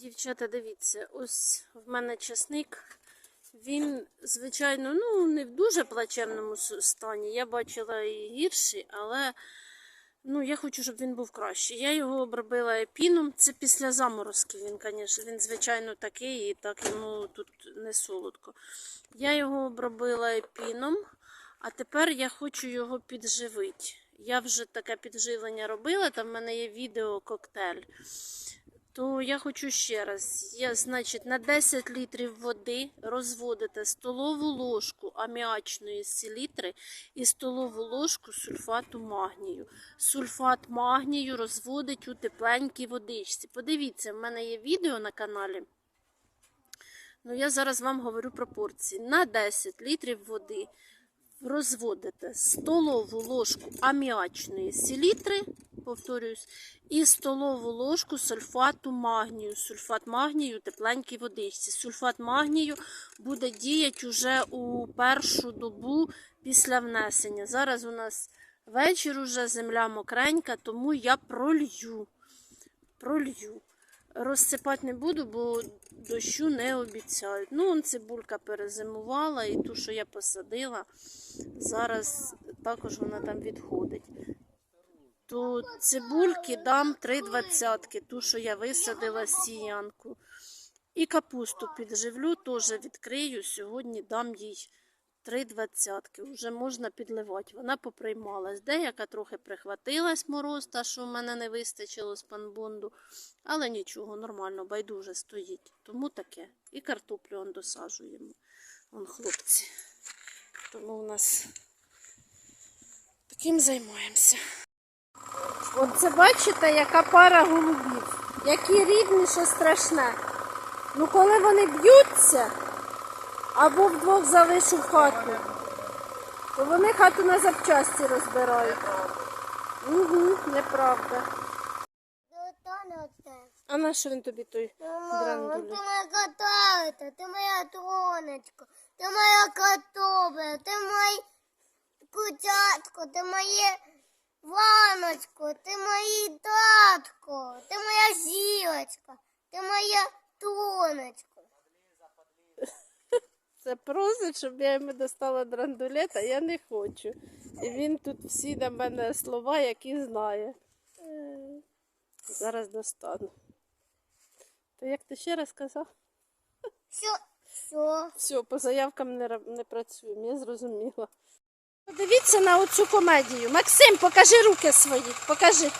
Дівчата, дивіться, ось в мене часник. Він, звичайно, ну, не в дуже плачевному стані. Я бачила і гірші, але ну, я хочу, щоб він був кращий. Я його обробила епіном. Це після заморозки. Він, звісно, він, звичайно, такий, і так йому тут не солодко. Я його обробила епіном, а тепер я хочу його підживити. Я вже таке підживлення робила, там в мене є відео коктейль. То я хочу ще раз. Я, значить, на 10 літрів води розводите столову ложку аміачної селітри і столову ложку сульфату магнію. Сульфат магнію розводить у тепленькій водичці. Подивіться, в мене є відео на каналі. Ну, я зараз вам говорю пропорції. На 10 літрів води розводите столову ложку аміачної селітри, повторююсь, і столову ложку сульфату магнію. Сульфат магнію тепленькій водичці. Сульфат магнію буде діяти уже у першу добу після внесення. Зараз у нас вечір уже, земля мокренька, тому я пролью. Пролью. Розсипати не буду, бо дощу не обіцяють. Ну, он цибулька перезимувала, і ту, що я посадила, зараз також вона там відходить. То цибульки дам три двадцятки, ту, що я висадила сіянку. І капусту підживлю, теж відкрию. Сьогодні дам їй три двадцятки. Вже можна підливати. Вона поприймалась. Деяка трохи прихватилась мороз, та що в мене не вистачило з панбонду. Але нічого, нормально, байдуже стоїть. Тому таке. І картоплю он досаджуємо. Вон хлопці. Тому у нас таким займаємося. Оце бачите, яка пара голубів. Які рідні, що страшне. Ну коли вони б'ються або вдвох залишив хату, то вони хату на запчасті розбирають. Угу, неправда. А на що він тобі той Мама, ти моя котарка, ти моя тронечка, ти моя картопля, ти моя кутятко, ти моє ваночко, ти моє татко, ти моя зірочка, ти моя тронечко. Це просить, щоб я йому достала драндулет, а я не хочу. І він тут всі на мене слова, які знає. Зараз достану. То як ти ще раз казав? Все, все. Все, по заявкам не, не працюємо, я зрозуміла. Подивіться на оцю комедію. Максим, покажи руки свої, покажи.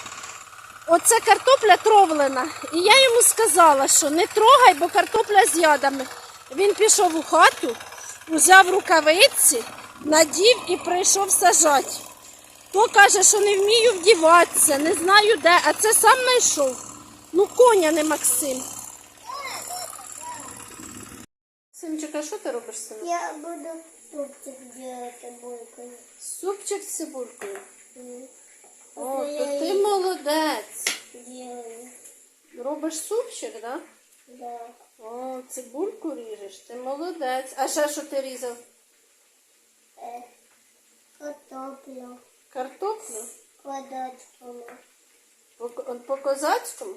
Оце картопля тровлена. І я йому сказала, що не трогай, бо картопля з ядами. Він пішов у хату, взяв рукавиці, надів і прийшов сажати. То каже, що не вмію вдіватися, не знаю де, а це сам знайшов. Ну, коня не Максим. Симчик, а що ти робиш з? Я буду тупчик делать булкою. Супчик з цибулькою. О, то ти молодець. делаю. Робиш супчик, да? Да. О, цибульку ріжеш, ти молодець. А ще що ти різав? Е, картоплю. Картоплю? Квадратиками. По, по козацькому?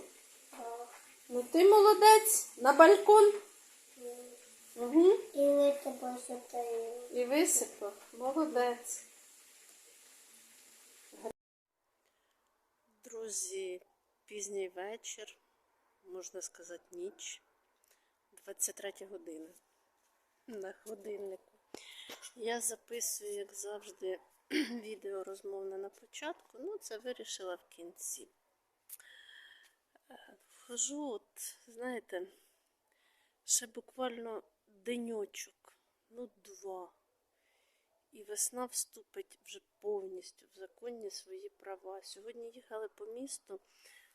Ну ти молодець. На балкон. Угу. І витопа сотаю. І висипав. Молодець. Друзі, пізній вечір, можна сказати, ніч. 23 година на годиннику. Я записую, як завжди, відео розмовне на початку, ну це вирішила в кінці. Е, Вхожу, от, знаєте, ще буквально деньочок, ну два. І весна вступить вже повністю в законні свої права. Сьогодні їхали по місту,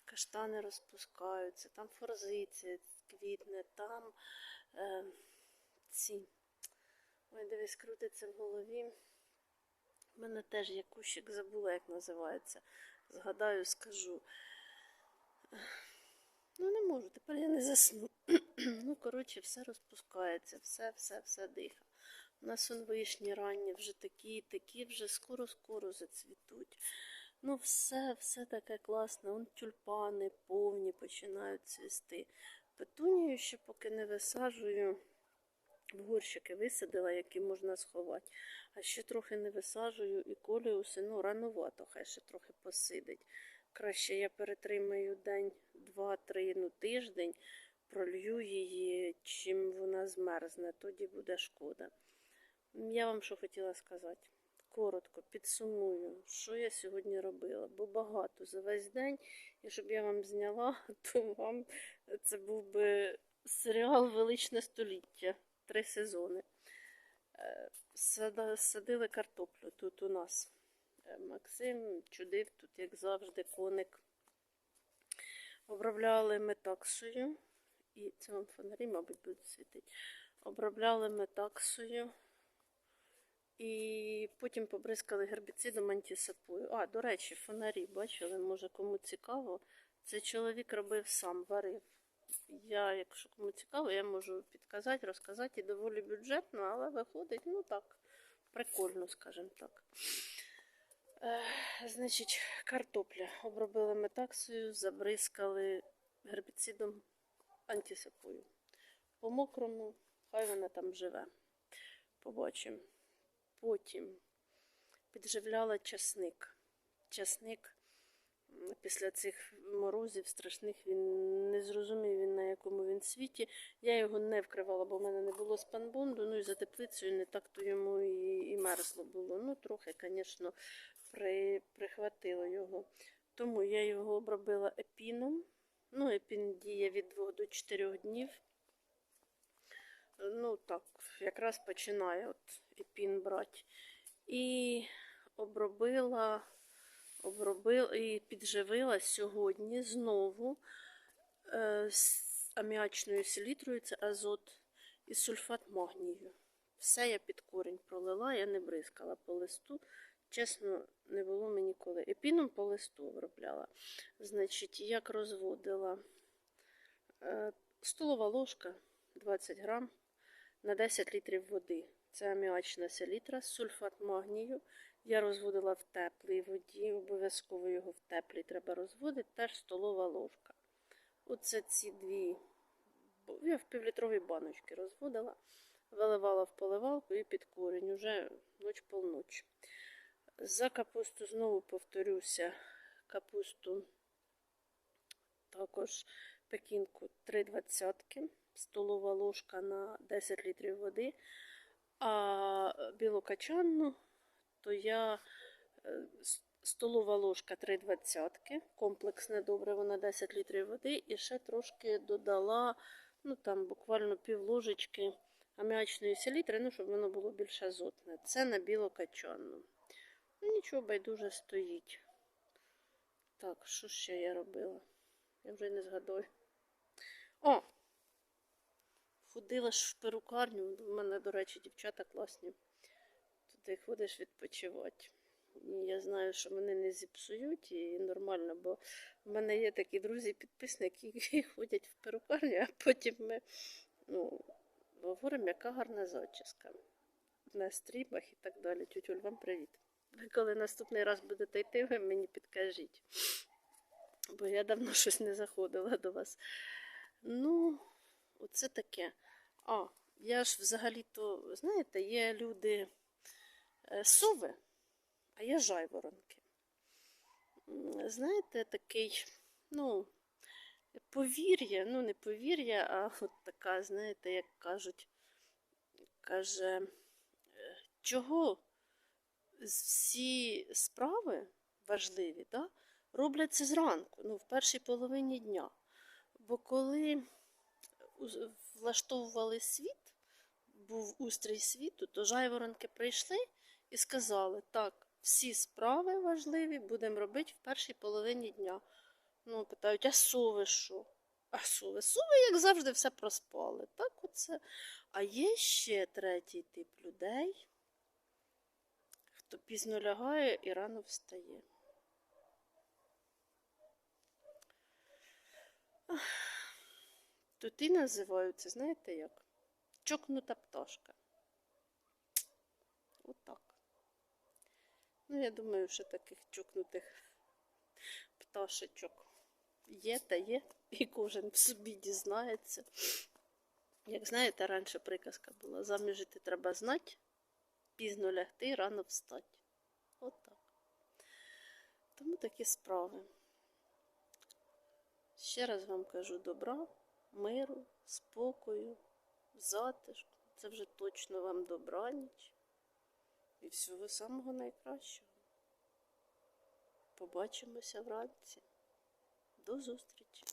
каштани розпускаються, там форзиція квітне, там е, ці. Ой, дивись, крутиться в голові. У мене теж є кущик, забула, як називається. Згадаю, скажу. Ну, не можу, тепер я не засну. ну, коротше, все розпускається, все, все, все диха. У нас он вишні ранні вже такі, такі вже скоро-скоро зацвітуть. Ну, все, все таке класне. Он тюльпани повні починають цвісти. Петунію ще поки не висаджую. В горщики висадила, які можна сховати. А ще трохи не висаджую і коліуси, ну, ранувато, хай ще трохи посидить. Краще я перетримаю день, два, три, ну тиждень, пролью її, чим вона змерзне, тоді буде шкода. Я вам що хотіла сказати. Коротко підсумую, що я сьогодні робила, бо багато за весь день, і щоб я вам зняла, то вам це був би серіал Величне століття, три сезони. Е, Садили картоплю тут у нас. Е, Максим чудив тут, як завжди, коник. Обробляли метаксою. І це вам фонарі, мабуть, будуть світити. Обробляли метаксою. І потім побризкали гербіцидом антисапою. А, до речі, фонарі бачили, може кому цікаво. Це чоловік робив сам, варив. Я, якщо кому цікаво, я можу підказати, розказати і доволі бюджетно, але виходить, ну так, прикольно, скажімо так. Е, значить, картопля. Обробили метаксою, забризкали гербіцидом антисапою. По мокрому, хай вона там живе. Побачимо. Потім підживляла часник. Часник після цих морозів страшних він не зрозумів він на якому він світі. Я його не вкривала, бо в мене не було спанбонду. Ну і за теплицею не так то йому і, і мерзло було. Ну, трохи, звісно, при, прихватило його. Тому я його обробила епіном. Ну, епін діє від 2 до 4 днів. Ну, так, якраз починає от епін брати. І обробила, обробила і підживила сьогодні знову е, з аміачною селітрою, це азот і сульфат магнію. Все я під корінь пролила, я не бризкала по листу. Чесно, не було мені коли. Епіном по листу обробляла. Значить, як розводила Е, столова ложка 20 грам на 10 літрів води. Це аміачна селітра, сульфат магнію. Я розводила в теплій воді, обов'язково його в теплій треба розводити, теж столова ложка. Оце ці дві, я в півлітровій баночки розводила, виливала в поливалку і під корінь, уже ноч полночі. За капусту знову повторюся, капусту також пекінку 3 двадцятки, столова ложка на 10 літрів води. А білокачанну, то я е, столова ложка 3 двадцятки, комплексне добре, вона 10 літрів води, і ще трошки додала, ну там буквально пів ложечки аміачної селітри, ну, щоб воно було більш азотне. Це на білокачанну. Ну, нічого, байдуже стоїть. Так, що ще я робила? Я вже не згадую. О! Ходила ж в перукарню. У мене, до речі, дівчата класні. Туди ходиш відпочивати. І я знаю, що мене не зіпсують і нормально, бо в мене є такі друзі-підписники, які ходять в перукарню, а потім ми ну, говоримо, яка гарна зачіска. На стрімах і так далі. Тютюль, вам привіт. Ви коли наступний раз будете йти, ви мені підкажіть. Бо я давно щось не заходила до вас. Ну, оце таке. А, я ж взагалі-то, знаєте, є люди е, сови, а є жайворонки. Знаєте, такий, ну, повір'я, ну не повір'я, а от така, знаєте, як кажуть, каже, е, чого всі справи важливі, да, робляться зранку, ну, в першій половині дня. Бо коли уз- влаштовували світ, був устрій світу, то жайворонки прийшли і сказали, так, всі справи важливі будемо робити в першій половині дня. Ну, питають, а сови що? А сови? Сови, як завжди, все проспали. Так оце. А є ще третій тип людей, хто пізно лягає і рано встає. Тут і називаються, знаєте як? Чокнута пташка. Отак. Ну, я думаю, що таких чокнутих пташечок є та є. і кожен в собі дізнається. Як знаєте, раніше приказка була: заміж жити треба знати, пізно лягти, рано встати. От так. Тому такі справи. Ще раз вам кажу добра, миру, спокою, затишку. Це вже точно вам добраніч. І всього самого найкращого. Побачимося вранці. До зустрічі!